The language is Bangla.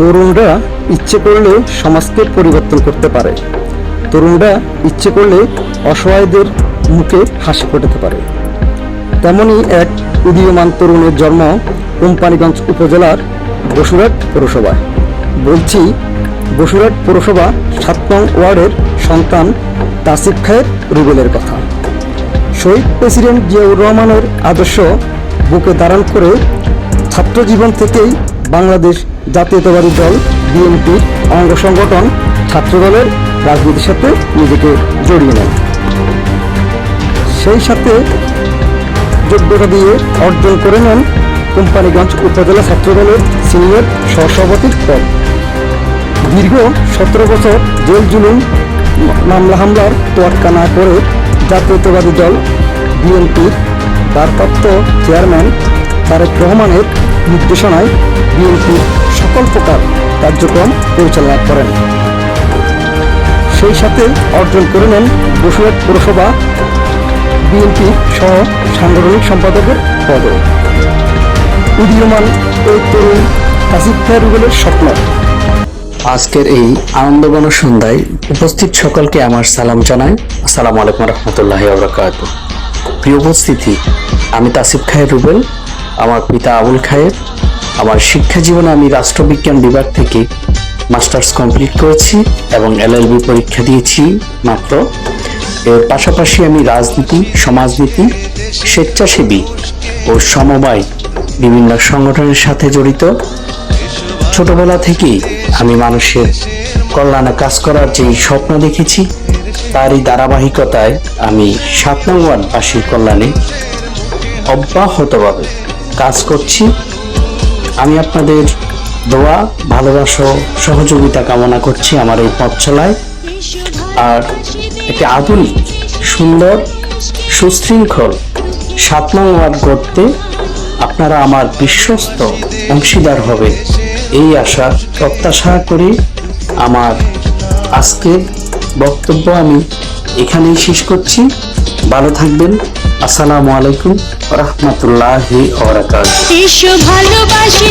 তরুণরা ইচ্ছে করলে সমাজকে পরিবর্তন করতে পারে। তরুণরা ইচ্ছে করলে অসহায়দের মুখে হাসি ফোটাতে পারে। তেমনই এক উদীয়মান তরুণের জন্ম কোম্পানিগঞ্জ উপজেলার বসুরহাট পৌরসভায়। বলছি, বসুরহাট পৌরসভা সাত নং ওয়ার্ডের সন্তান তাসিফ খায়ের রুবেলের কথা। শহীদ প্রেসিডেন্ট জিয়াউর রহমানের আদর্শ বুকে ধারণ করে ছাত্রজীবন থেকেই বাংলাদেশ জাতীয়তাবাদী দল বিএনপির অঙ্গ সংগঠন, ছাত্রদলের রাজনীতির সাথে নিজেকে জড়িয়ে নেন সেই সাথে যোগ্যতা দিয়ে অর্জন করে নেন কোম্পানিগঞ্জ উপজেলা ছাত্রদলের সিনিয়র সহসভাপতির পদ। দীর্ঘ সতেরো বছর জেল জুলুম, মামলা হামলার তোয়াক্কা না করে জাতীয়তাবাদী দল বিএনপির ভারপ্রাপ্ত চেয়ারম্যান তারেক রহমানের নির্দেশনায় বিএনপির সকল প্রকার কার্যক্রম পরিচালনা করেন। সেই সাথে অর্জন করে নেন বসুরহাট পৌরসভা বিএনপি সহ সাংগঠনিক সম্পাদকের পদও। উদীয়মান এই তরুণ কাসিফ খায়রুবেলের স্বপ্ন। আজকের এই আনন্দঘন সন্ধ্যায় উপস্থিত সকলকে আমার সালাম জানাই। আসসালামু আলাইকুম রহমতুল্লাহ আবরাকাত প্রিয় উপস্থিতি, আমি তাসিফ খায়ের রুবেল আমার পিতা আবুল খায়ের। আমার শিক্ষা জীবনে আমি রাষ্ট্রবিজ্ঞান বিভাগ থেকে মাস্টার্স কমপ্লিট করেছি এবং এলএলবি পরীক্ষা দিয়েছি মাত্র। এর পাশাপাশি আমি রাজনীতি, সমাজনীতি, স্বেচ্ছাসেবী ও সমবায় বিভিন্ন সংগঠনের সাথে জড়িত। ছোটবেলা থেকেই আমি মানুষের কল্যাণে কাজ করার যেই স্বপ্ন দেখেছি, তারই ধারাবাহিকতায় আমি সাত নং কল্যাণে অব্যাহতভাবে কাজ করছি। আমি আপনাদের দোয়া, ভালোবাসা সহযোগিতা কামনা করছি আমার এই পথ চলায়। আর একটি আধুনিক, সুন্দর, সুশৃঙ্খল সাত নং ওয়ার্ড গড়তে আপনারা আমার বিশ্বস্ত অংশীদার হবে এই আশা প্রত্যাশা করে আমার আজকের বক্তব্য আমি এখানেই শেষ করছি। ভালো থাকবেন। আসসালামু আলাইকুম রহমতুল্লাহি ভালোবাসি